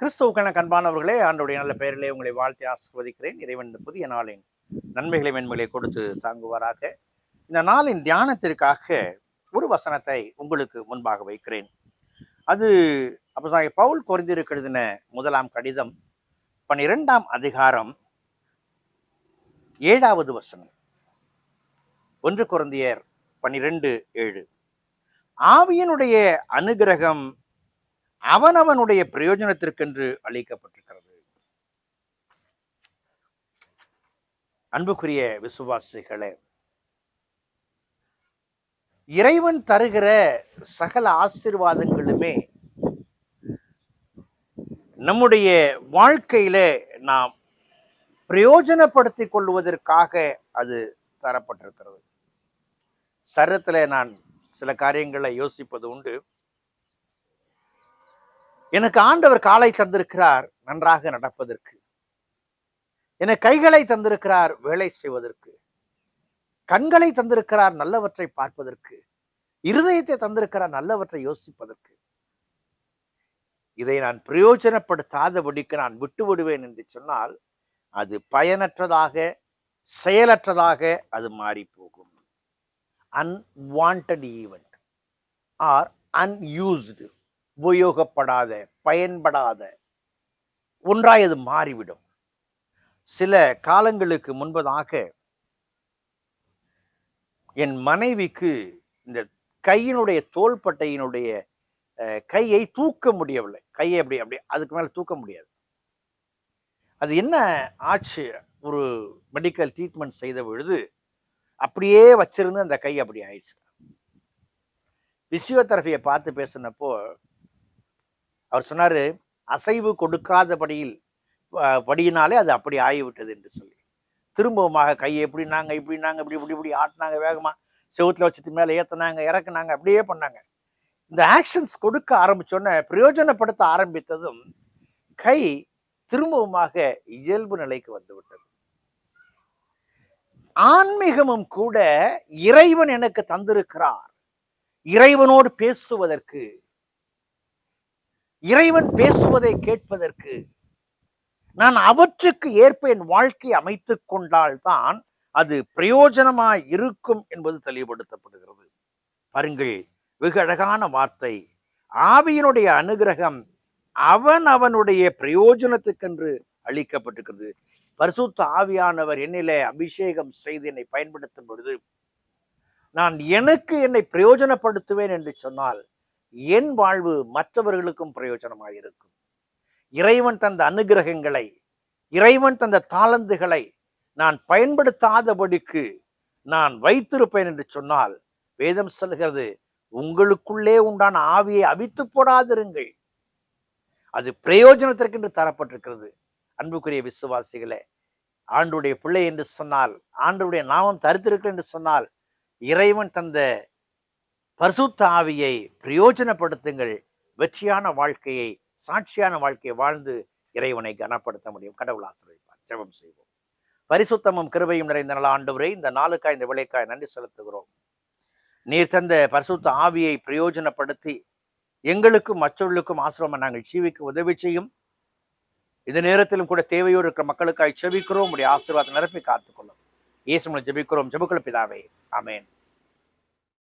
கிறிஸ்துவுக்கான கண்பானவர்களே ஆண்டுடைய நல்ல பெயரிலே உங்களை வாழ்த்தி ஆசிர்வதிக்கிறேன். இறைவன் இந்த புதிய நாளின் நன்மைகளை மென்மைகளை கொடுத்து தாங்குவாராக. இந்த நாளின் தியானத்திற்காக ஒரு வசனத்தை உங்களுக்கு முன்பாக வைக்கிறேன். அது அப்போ பவுல் குறைந்திருக்கு எழுதின முதலாம் கடிதம் பன்னிரெண்டாம் அதிகாரம் ஏழாவது வசனம். ஒன்று குறந்தியர் பன்னிரெண்டு ஏழு. ஆவியனுடைய அனுகிரகம் அவனவனுடைய பிரயோஜனத்திற்கென்று அளிக்கப்பட்டிருக்கிறது. அன்புக்குரிய விசுவாசிகளே இறைவன் தருகிற சகல ஆசீர்வாதங்களுமே நம்முடைய வாழ்க்கையில நாம் பிரயோஜனப்படுத்திக் கொள்வதற்காக அது தரப்பட்டிருக்கிறது. சரத்துல நான் சில காரியங்களை யோசிப்பது உண்டு. எனக்கு ஆண்டவர் காலை தந்திருக்கிறார் நன்றாக நடப்பதற்கு. எனக்கு கைகளை தந்திருக்கிறார் வேலை செய்வதற்கு. கண்களை தந்திருக்கிறார் நல்லவற்றை பார்ப்பதற்கு. இருதயத்தை தந்திருக்கிறார் நல்லவற்றை யோசிப்பதற்கு. இதை நான் பிரயோஜனப்படுத்தாதபடிக்கு நான் விட்டு விடுவேன் என்று சொன்னால் அது பயனற்றதாக செயலற்றதாக அது மாறி போகும் அன்வான்ட் ஈவெண்ட் ஆர் அன்யூஸ்டு உபயோகப்படாத பயன்படாத ஒன்றாய் அது மாறிவிடும். சில காலங்களுக்கு முன்பதாக என் மனைவிக்கு இந்த கையினுடைய தோள்பட்டையினுடைய கையை தூக்க முடியவில்லை. கையை அப்படி அப்படி அதுக்கு மேல தூக்க முடியாது. அது என்ன ஆச்சு? ஒரு மெடிக்கல் ட்ரீட்மெண்ட் செய்த பொழுது அப்படியே வச்சிருந்து அந்த கை அப்படி ஆயிடுச்சு. பிசியோதெரபியை பார்த்து பேசினப்போ அவர் சொன்னார் அசைவு கொடுக்காதபடியில் படியில் படியினாலே அது அப்படி ஆகிவிட்டது என்று சொல்லி. திரும்பவுமாக கையை எப்படி நாங்கள் இப்படி நாங்கள் இப்படி இப்படி இப்படி ஆட்டினாங்க வேகமாக செவுத்துல வச்சுட்டு மேலே ஏற்றினாங்க இறக்குனாங்க அப்படியே பண்ணாங்க. இந்த ஆக்ஷன்ஸ் கொடுக்க ஆரம்பித்தோன்னே பிரயோஜனப்படுத்த ஆரம்பித்ததும் கை திரும்பவுமாக இயல்பு நிலைக்கு வந்துவிட்டது ஆன்மீகமும் கூட இறைவன் எனக்கு தந்திருக்கிறார். இறைவனோடு பேசுவதற்கு இறைவன் பேசுவதை கேட்பதற்கு நான் அவற்றுக்கு ஏற்ப என் வாழ்க்கை அமைத்துக் கொண்டால்தான் அது பிரயோஜனமாய் இருக்கும் என்பது தெளிவுபடுத்தப்படுகிறது. பாருங்கள் வெகு அழகான வார்த்தை. ஆவியினுடைய அனுகிரகம் அவன் அவனுடைய பிரயோஜனத்துக்கென்று அளிக்கப்பட்டிருக்கிறது. பரிசுத்த ஆவியானவர் என்னிலே அபிஷேகம் செய்து என்னை பயன்படுத்தும் பொழுது நான் எனக்கு என்னை பிரயோஜனப்படுத்துவேன் என்று சொன்னால் என் வாழ்வு மற்றவர்களுக்கும் பிரயோஜனமாக இருக்கும். இறைவன் தந்த அனுகிரகங்களை இறைவன் தந்த தாளந்துகளை நான் பயன்படுத்தாதபடிக்கு நான் வைத்திருப்பேன் என்று சொன்னால் வேதம் சொல்கிறது உங்களுக்குள்ளே உண்டான ஆவியை அவித்து போடாதிருங்கள். அது பிரயோஜனத்திற்கென்று தரப்பட்டிருக்கிறது. அன்புக்குரிய விசுவாசிகளே ஆண்டுடைய பிள்ளை என்று சொன்னால் ஆண்டுடைய நாமம் தரித்திருக்கிறேன் என்று சொன்னால் இறைவன் தந்த பரிசுத்த ஆவியை பிரயோஜனப்படுத்துங்கள். வெற்றியான வாழ்க்கையை சாட்சியான வாழ்க்கையை வாழ்ந்து இறைவனை கனப்படுத்த முடியும். கடவுள் ஆசிரியப்பார் ஜெபம் செய்வோம். பரிசுத்தமும் கிருபையும் நிறைந்த நல்ல ஆண்டவரே இந்த நாளுக்காய் இந்த விலைக்காய் நன்றி செலுத்துகிறோம். நீர் தந்த பரிசுத்த ஆவியை பிரயோஜனப்படுத்தி எங்களுக்கும் மற்றவர்களுக்கும் ஆசிரமம் நாங்கள் ஜீவிக்க உதவி செய்யும். இந்த நேரத்திலும் கூட தேவையோடு இருக்கிற மக்களுக்காய் செபிக்கிறோம் உடைய ஆசீர்வாதம் நிரப்பி காத்துக்கொள்ளும். இயேசுமலை ஜெபிக்கிறோம். ஜெபக்குள்ள பிதாவே.